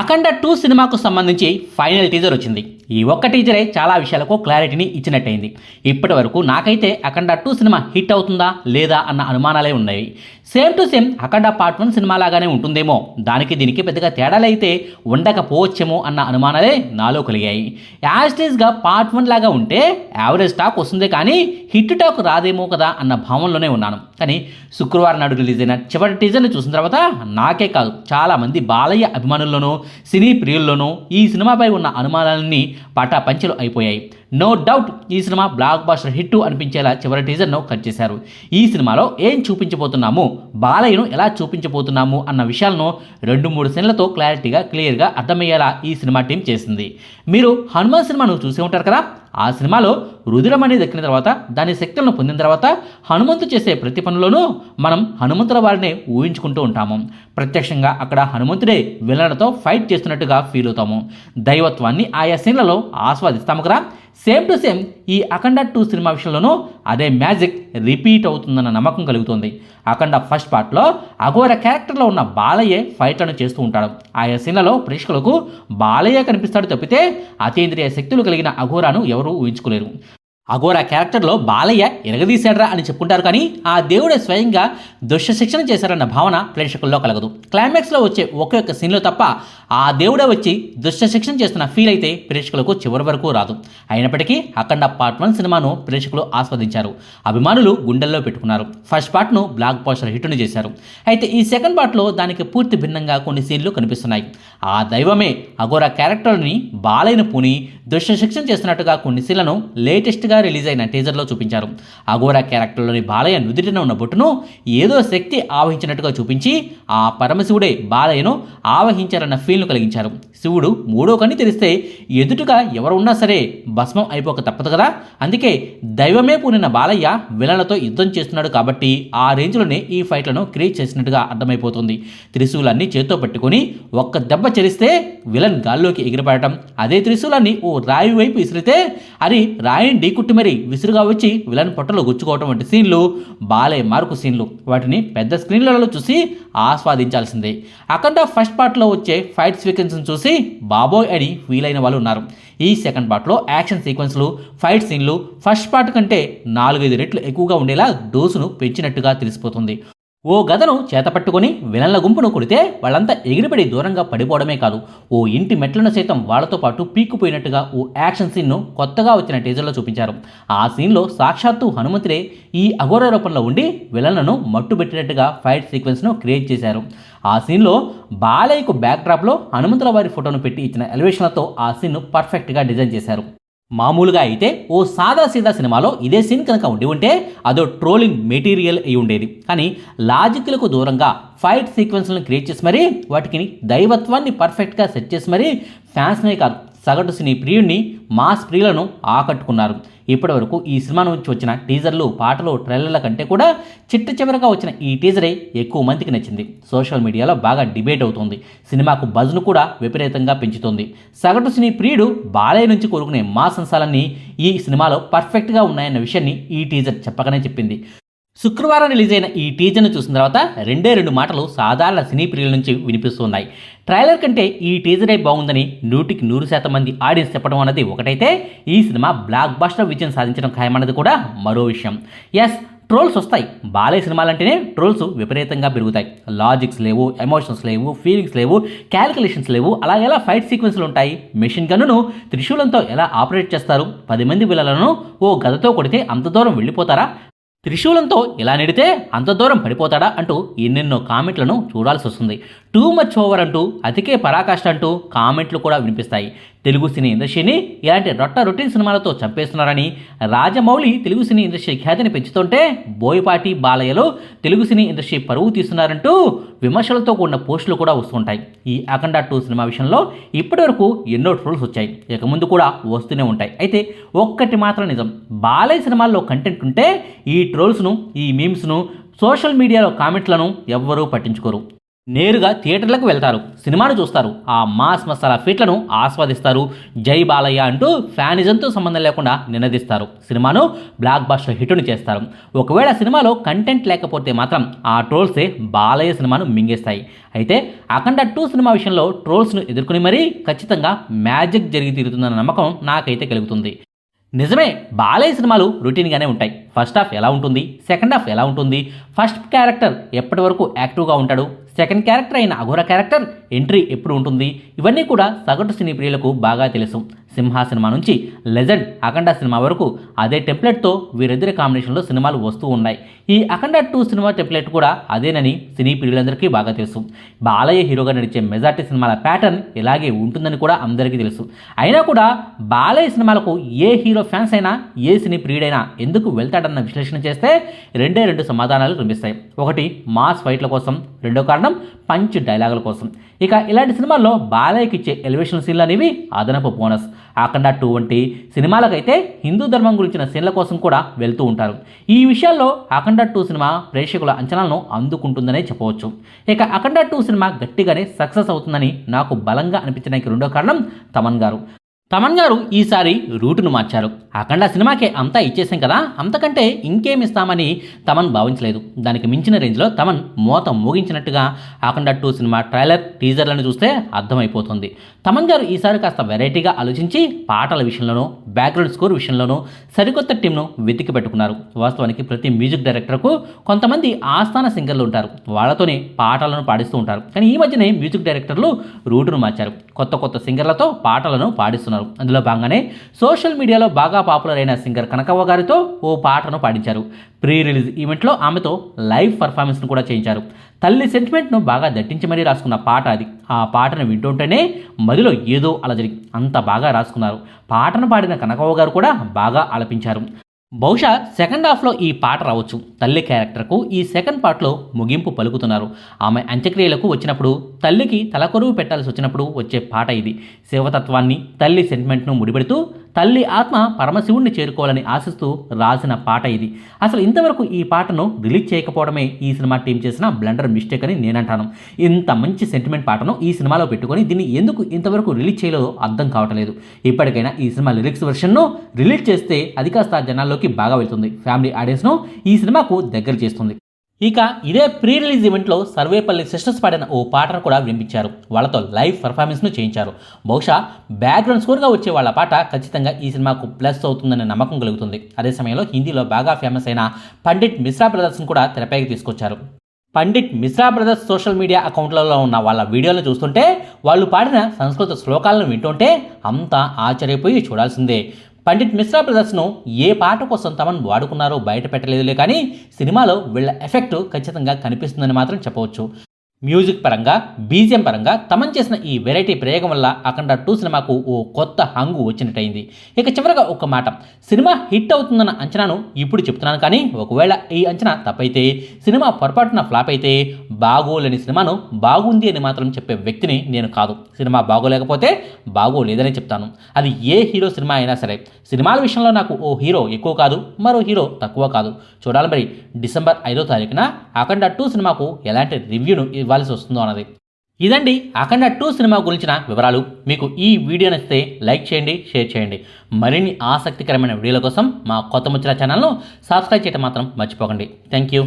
అఖండ two సినిమాకు సంబంధించి final teaser వచ్చింది. ఈ ఒక్క టీజరే చాలా విషయాలకు క్లారిటీని ఇచ్చినట్టయింది. ఇప్పటి వరకు నాకైతే అఖండ టూ సినిమా హిట్ అవుతుందా లేదా అన్న అనుమానాలే ఉన్నాయి. Same to same Akhanda part one cinema లాగానే ఉంటుందేమో. దానికి దీనికి పెద్దగా తేడాలు అయితే ఉండకపోవచ్చేమో అన్న అనుమానాలే నాలో కలిగాయి. యాజ్టీస్గా పార్ట్ వన్ లాగా ఉంటే యావరేజ్ టాక్ వస్తుంది కానీ హిట్ టాక్ రాదేమో కదా అన్న భావంలోనే ఉన్నాను. కానీ శుక్రవారం నాడు రిలీజ్ అయిన చివరి టీజర్ని చూసిన తర్వాత నాకే కాదు చాలామంది బాలయ్య అభిమానుల్లోనూ సినీ ప్రియుల్లోనూ ఈ సినిమాపై ఉన్న అనుమానాలన్నీ పటాపంచలు అయిపోయాయి. నో డౌట్ ఈ సినిమా బ్లాక్ బాస్టర్ హిట్ అనిపించేలా చివరి టీజర్ను కట్ చేశారు. ఈ సినిమాలో ఏం చూపించబోతున్నాము? బాలయ్యను ఎలా చూపించబోతున్నాము? అన్న విషయాలను రెండు మూడు సీన్లతో క్లారిటీగా క్లియర్గా అర్థమయ్యేలా ఈ సినిమా టీం చేసింది. మీరు హనుమాన్ సినిమాను చూసి ఉంటారు కదా? ఆ సినిమాలో రుధిరం అనేది దక్కిన తర్వాత దాని శక్తులను పొందిన తర్వాత హనుమంతు చేసే ప్రతి పనిలోనూ మనం హనుమంతుల వారిని ఊహించుకుంటూ ఉంటాము. ప్రత్యక్షంగా అక్కడ హనుమంతుడే విలన్లతో ఫైట్ చేస్తున్నట్టుగా ఫీల్ అవుతాము. దైవత్వాన్ని ఆయా సీన్లలో ఆస్వాదిస్తాము కదా? సేమ్ టు సేమ్ ఈ అఖండ టూ సినిమా విషయంలోనూ అదే మ్యాజిక్ రిపీట్ అవుతుందన్న నమ్మకం కలుగుతుంది. అఖండ ఫస్ట్ పార్ట్లో అఘోర క్యారెక్టర్లో ఉన్న బాలయ్యే ఫైట్లను చేస్తూ ఉంటాడు. ఆయా సీన్లలో ప్రేక్షకులకు బాలయ్య కనిపిస్తాడు తప్పితే అతీంద్రియ శక్తులు కలిగిన అఘోరాను ఎవరూ ఊహించుకోలేరు. అగోరా క్యారెక్టర్లో బాలయ్య ఎరగదీశాడ్రా అని చెప్పుకుంటారు కానీ ఆ దేవుడే స్వయంగా దుష్ట శిక్షణ చేశారన్న భావన ప్రేక్షకుల్లో కలగదు. క్లైమాక్స్లో వచ్చే ఒక్కొక్క సీన్లో తప్ప ఆ దేవుడే వచ్చి దుష్ట శిక్షణ చేస్తున్న ఫీల్ అయితే ప్రేక్షకులకు చివరి వరకు రాదు. అయినప్పటికీ అఖండ పార్ట్ వన్ సినిమాను ప్రేక్షకులు ఆస్వాదించారు. అభిమానులు గుండెల్లో పెట్టుకున్నారు. ఫస్ట్ పార్ట్ను బ్లాక్ పోస్టర్ హిట్ను చేశారు. అయితే ఈ సెకండ్ పార్ట్లో దానికి పూర్తి భిన్నంగా కొన్ని సీన్లు కనిపిస్తున్నాయి. ఆ దైవమే అగోరా క్యారెక్టర్ని బాలయ్యను పూని దుష్ట శిక్షణ చేస్తున్నట్టుగా కొన్ని సీన్లను లేటెస్ట్గా రిలీజ్ అయిన టీజర్లో చూపించారు. అఘోరా క్యారెక్టర్లోని బాలయ్య నుదిటిన ఉన్న బొట్టును ఏదో శక్తి ఆవహించినట్టుగా చూపించి ఆ పరమశివుడే బాలయ్యను ఆవహించారన్న ఫీల్ను కలిగించారు. శివుడు మూడో కన్ని తెరిస్తే ఎదుటగా ఎవరు ఉన్నా సరే భస్మం అయిపోక తప్పదు కదా? అందుకే దైవమే పూనిన బాలయ్య విలన్లతో యుద్ధం చేస్తున్నాడు కాబట్టి ఆ రేంజ్లోనే ఈ ఫైట్లను క్రియేట్ చేసినట్టుగా అర్థమైపోతుంది. త్రిశూలాన్ని చేత్తో పట్టుకొని ఒక్క దెబ్బ చెరిస్తే విలన్ గాల్లోకి ఎగిరిపడటం. అదే త్రిశూలాన్ని ఓ రాయి వైపు విసిరితే అది రాయిని ఢీకుట్టి మరీ విసురుగా వచ్చి విలన్ పొట్టలో గుచ్చుకోవటం వంటి సీన్లు బాలే మార్కు సీన్లు. వాటిని పెద్ద స్క్రీన్లలో చూసి ఆస్వాదించాల్సిందే. అఖండ ఫస్ట్ పార్ట్లో వచ్చే ఫైట్ సీక్వెన్స్ను చూసి బాబోయ్ అని ఫీల్ అయిన వాళ్ళు ఉన్నారు. ఈ సెకండ్ పార్ట్లో యాక్షన్ సీక్వెన్స్లు ఫైట్ సీన్లు ఫస్ట్ పార్ట్ కంటే నాలుగైదు రెట్లు ఎక్కువగా ఉండేలా డోసును పెంచినట్టుగా తెలిసిపోతుంది. ఓ గదను చేతపట్టుకుని విలన్ల గుంపును కొడితే వాళ్ళంతా ఎగిరిపడి దూరంగా పడిపోవడమే కాదు. ఓ ఇంటి మెట్లను సైతం వాళ్ళతో పాటు పీక్కుపోయినట్టుగా ఓ యాక్షన్ సీన్ను కొత్తగా వచ్చిన టీజర్లో చూపించారు. ఆ సీన్లో సాక్షాత్తు హనుమంతుడే ఈ అఘోర రూపంలో ఉండి విలన్లను మట్టుబెట్టినట్టుగా ఫైట్ సీక్వెన్స్ను క్రియేట్ చేశారు. ఆ సీన్లో బాలయ్యకు బ్యాక్డ్రాప్లో హనుమంతుల వారి ఫోటోను పెట్టి ఇచ్చిన ఎలివేషన్లతో ఆ సీన్ను పర్ఫెక్ట్గా డిజైన్ చేశారు. మామూలుగా అయితే ఓ సాదా సీదా సినిమాలో ఇదే సీన్ కనుక ఉండి ఉంటే అదో ట్రోలింగ్ మెటీరియల్ అయి ఉండేది. కానీ లాజిక్లకు దూరంగా ఫైట్ సీక్వెన్స్లను క్రియేట్ చేసి మరీ వాటికి దైవత్వాన్ని పర్ఫెక్ట్గా సెట్ చేసి మరీ ఫ్యాన్స్నే కాదు సగటు సినీ ప్రియుడిని మాస్ ప్రియులను ఆకట్టుకున్నారు. ఇప్పటివరకు ఈ సినిమా నుంచి వచ్చిన టీజర్లు పాటలు ట్రైలర్ల కంటే కూడా చిట్ట చివరగా వచ్చిన ఈ టీజరే ఎక్కువ మందికి నచ్చింది. సోషల్ మీడియాలో బాగా డిబేట్ అవుతుంది. సినిమాకు బజ్ను కూడా విపరీతంగా పెంచుతుంది. సగటు సినీ ప్రియుడు బాలయ్య నుంచి కోరుకునే మాస్ అంశాలన్నీ ఈ సినిమాలో పర్ఫెక్ట్గా ఉన్నాయన్న విషయాన్ని ఈ టీజర్ చెప్పకనే చెప్పింది. శుక్రవారం రిలీజ్ అయిన ఈ టీజర్ను చూసిన తర్వాత రెండే రెండు మాటలు సాధారణ సినీ ప్రియుల నుంచి వినిపిస్తున్నాయి. ట్రైలర్ కంటే ఈ టీజరే బాగుందని నూటికి నూరు శాతం మంది ఆడియన్స్ చెప్పడం అన్నది ఒకటైతే ఈ సినిమా బ్లాక్ బాస్టర్ విజయం సాధించడం ఖాయమన్నది కూడా మరో విషయం. ఎస్ ట్రోల్స్ వస్తాయి. బాలయ్య సినిమాలంటేనే ట్రోల్స్ విపరీతంగా పెరుగుతాయి. లాజిక్స్ లేవు ఎమోషన్స్ లేవు ఫీలింగ్స్ లేవు క్యాలిక్యులేషన్స్ లేవు. అలా ఎలా ఫైట్ సీక్వెన్స్లు ఉంటాయి? మెషిన్ గన్నును త్రిశూలంతో ఎలా ఆపరేట్ చేస్తారు? పది మంది విలలను ఓ గదతో కొడితే అంత దూరం వెళ్ళిపోతారా? త్రిశూలంతో ఇలా నెడితే అంత దూరం పడిపోతాడా అంటూ ఎన్నెన్నో కామెంట్లను చూడాల్సి వస్తుంది టూ మచ్ ఓవర్ అంటూ అతికే పరాకాష్ట అంటూ కామెంట్లు కూడా వినిపిస్తాయి. తెలుగు సినీ ఇండస్ట్రీని ఇలాంటి రొట్ట రొటీన్ సినిమాలతో చంపేస్తున్నారని రాజమౌళి తెలుగు సినీ ఇండస్ట్రీ ఖ్యాతిని పెంచుతుంటే బోయపాటి బాలయ్యలో తెలుగు సినీ ఇండస్ట్రీ పరువు తీస్తున్నారంటూ విమర్శలతో కూడిన పోస్టులు కూడా వస్తుంటాయి. ఈ అఖండ టూ సినిమా విషయంలో ఇప్పటివరకు ఎన్నో ట్రోల్స్ వచ్చాయి. ఇక ముందు కూడా వస్తూనే ఉంటాయి. అయితే ఒక్కటి మాత్రం నిజం బాలయ్య సినిమాల్లో కంటెంట్ ఉంటే ఈ ట్రోల్స్ను ఈ మీమ్స్ను సోషల్ మీడియాలో కామెంట్లను ఎవ్వరూ పట్టించుకోరు. నేరుగా థియేటర్లకు వెళ్తారు సినిమాను చూస్తారు. ఆ మాస్ మసాలా ఫిట్లను ఆస్వాదిస్తారు. జై బాలయ్య అంటూ ఫ్యానిజంతో సంబంధం లేకుండా నినదిస్తారు. సినిమాను బ్లాక్ బాస్టర్ హిట్ను చేస్తారు. ఒకవేళ సినిమాలో కంటెంట్ లేకపోతే మాత్రం ఆ ట్రోల్సే బాలయ్య సినిమాను మింగేస్తాయి. అయితే అఖండ టూ సినిమా విషయంలో ట్రోల్స్ను ఎదుర్కొని మరీ ఖచ్చితంగా మ్యాజిక్ జరిగి తీరుతుందన్న నమ్మకం నాకైతే కలుగుతుంది. నిజమే బాలయ్య సినిమాలు రొటీన్గానే ఉంటాయి. ఫస్ట్ హాఫ్ ఎలా ఉంటుంది? సెకండ్ హాఫ్ ఎలా ఉంటుంది? ఫస్ట్ క్యారెక్టర్ ఎప్పటి వరకు యాక్టివ్గా ఉంటాడు? సెకండ్ క్యారెక్టర్ అయిన అఘోర క్యారెక్టర్ ఎంట్రీ ఎప్పుడు ఉంటుంది? ఇవన్నీ కూడా సగటు సినీ ప్రియులకు బాగా తెలుసు. సింహ సినిమా నుంచి లెజెండ్ అఖండ సినిమా వరకు అదే టెంప్లెట్తో వీరిద్దరి కాంబినేషన్లో సినిమాలు వస్తూ ఉన్నాయి. ఈ అఖండ టూ సినిమా టెంప్లెట్ కూడా అదేనని సినీ ప్రియులందరికీ బాగా తెలుసు. బాలయ్య హీరోగా నడిచే మెజార్టీ సినిమాల ప్యాటర్న్ ఇలాగే ఉంటుందని కూడా అందరికీ తెలుసు. అయినా కూడా బాలయ్య సినిమాలకు ఏ హీరో ఫ్యాన్స్ అయినా ఏ సినీ ప్రియుడైనా ఎందుకు వెళ్తాడన్న విశ్లేషణ చేస్తే రెండే రెండు సమాధానాలు కనిపిస్తాయి. ఒకటి మాస్ ఫైట్ల కోసం. రెండో కారణం పంచ్ డైలాగుల కోసం. ఇక ఇలాంటి సినిమాల్లో బాలయ్యకి ఇచ్చే ఎలివేషన్ సీన్లు అనేవి అదనపు బోనస్. అఖండ టూ వంటి సినిమాలకైతే హిందూ ధర్మం గురించిన సీన్ల కోసం కూడా వెళ్తూ ఉంటారు. ఈ విషయాల్లో అఖండ టూ సినిమా ప్రేక్షకుల అంచనాలను అందుకుంటుందనే చెప్పవచ్చు. ఇక అఖండ టూ సినిమా గట్టిగానే సక్సెస్ అవుతుందని నాకు బలంగా అనిపించడానికి రెండో కారణం తమన్ గారు. తమన్ గారు ఈసారి రూటును మార్చారు. అఖండ సినిమాకే అంతా ఇచ్చేసాం కదా అంతకంటే ఇంకేం ఇస్తామని తమన్ భావించలేదు. దానికి మించిన రేంజ్లో తమన్ మోత మోగించినట్టుగా అఖండ టూ సినిమా ట్రైలర్ టీజర్లను చూస్తే అర్థమైపోతుంది. తమన్ గారు ఈసారి కాస్త వెరైటీగా ఆలోచించి పాటల విషయంలోనూ బ్యాక్గ్రౌండ్ స్కోర్ విషయంలోనూ సరికొత్త టీంను వెతికి పెట్టుకున్నారు. వాస్తవానికి ప్రతి మ్యూజిక్ డైరెక్టర్కు కొంతమంది ఆస్థాన సింగర్లు ఉంటారు. వాళ్ళతోనే పాటలను పాడిస్తూ ఉంటారు. కానీ ఈ మధ్యనే మ్యూజిక్ డైరెక్టర్లు రూటును మార్చారు. కొత్త కొత్త సింగర్లతో పాటలను పాడిస్తున్నారు. అందులో భాగంగానే సోషల్ మీడియాలో బాగా పాపులర్ అయిన సింగర్ కనకవ్వ గారితో ఓ పాటను పాడించారు. ప్రీ రిలీజ్ ఈవెంట్లో ఆమెతో లైవ్ పర్ఫార్మెన్స్ను కూడా చేయించారు. తల్లి సెంటిమెంట్ను బాగా దట్టించి మరీ రాసుకున్న పాట అది. ఆ పాటను వింటుంటేనే మదిలో ఏదో అలజడి. అంత బాగా రాసుకున్నారు. పాటను పాడిన కనకవ్వ గారు కూడా బాగా ఆలపించారు. బహుశా సెకండ్ హాఫ్లో ఈ పాట రావచ్చు. తల్లి క్యారెక్టర్కు ఈ సెకండ్ పార్ట్లో ముగింపు పలుకుతున్నారు. ఆమె అంత్యక్రియలకు వచ్చినప్పుడు తల్లికి తలకొరువు పెట్టాల్సి వచ్చినప్పుడు వచ్చే పాట ఇది. శివతత్వాన్ని తల్లి సెంటిమెంట్ను ముడిపెడుతూ తల్లి ఆత్మ పరమశివుణ్ణి చేరుకోవాలని ఆశిస్తూ రాసిన పాట ఇది. అసలు ఇంతవరకు ఈ పాటను రిలీజ్ చేయకపోవడమే ఈ సినిమా టీం చేసిన బ్లండర్ మిస్టేక్ అని నేనంటాను. ఇంత మంచి సెంటిమెంట్ పాటను ఈ సినిమాలో పెట్టుకొని దీన్ని ఎందుకు ఇంతవరకు రిలీజ్ చేయలేదో అర్థం కావట్లేదు. ఇప్పటికైనా ఈ సినిమా లిరిక్స్ వెర్షన్ను రిలీజ్ చేస్తే అది కాస్త జనాల్లోకి బాగా వెళ్తుంది. ఫ్యామిలీ ఆడియన్స్ను ఈ సినిమాకు దగ్గర చేస్తుంది. ఇక ఇదే ప్రీ రిలీజ్ ఈవెంట్లో సర్వేపల్లి సిస్టర్స్ పాడిన ఓ పాటను కూడా వినిపించారు. వాళ్ళతో లైవ్ పర్ఫార్మెన్స్ను చేయించారు. బహుశా బ్యాక్గ్రౌండ్ స్కోర్గా వచ్చే వాళ్ళ పాట ఖచ్చితంగా ఈ సినిమాకు ప్లస్ అవుతుందనే నమ్మకం కలుగుతుంది. అదే సమయంలో హిందీలో బాగా ఫేమస్ అయిన పండిట్ మిశ్రా బ్రదర్స్ను కూడా తెరపైకి తీసుకొచ్చారు. Pandit Mishra brothers social media అకౌంట్లలో ఉన్న వాళ్ళ వీడియోలు చూస్తుంటే వాళ్ళు పాడిన సంస్కృత శ్లోకాలను వింటుంటే అంతా ఆశ్చర్యపోయి చూడాల్సిందే. పండిట్ మిశ్రా బ్రదర్స్ను ఏ పాట కోసం తమను వాడుకున్నారో బయట పెట్టలేదులే కానీ సినిమాలో వీళ్ళ ఎఫెక్ట్ ఖచ్చితంగా కనిపిస్తుందని మాత్రం చెప్పవచ్చు. మ్యూజిక్ పరంగా బీజిఎం పరంగా తమన్ చేసిన ఈ వెరైటీ ప్రయోగం వల్ల అఖండ టూ సినిమాకు ఓ కొత్త హంగు వచ్చినట్టయింది. ఇక చివరగా ఒక మాట. సినిమా హిట్ అవుతుందన్న అంచనాను ఇప్పుడు చెప్తున్నాను కానీ ఒకవేళ ఈ అంచనా తప్పైతే సినిమా పొరపాటున ఫ్లాప్ అయితే బాగోలేని సినిమాను బాగుంది అని మాత్రం చెప్పే వ్యక్తిని నేను కాదు. సినిమా బాగోలేకపోతే బాగోలేదని చెప్తాను. అది ఏ హీరో సినిమా అయినా సరే. సినిమాల విషయంలో నాకు ఓ హీరో ఎక్కువ కాదు మరో హీరో తక్కువ కాదు. చూడాలి మరి డిసెంబర్ ఐదో తారీఖున అఖండ టూ సినిమాకు ఎలాంటి రివ్యూను ఇవ్వాల్సి వస్తుందో అన్నది. ఇదండి అఖండ టూ సినిమా గురించిన వివరాలు. మీకు ఈ వీడియో నచ్చితే లైక్ చేయండి షేర్ చేయండి. మరిన్ని ఆసక్తికరమైన వీడియోల కోసం మా కొత్త ముచ్చిన ఛానల్ను సబ్స్క్రైబ్ చేయడం మాత్రం మర్చిపోకండి. Thank you.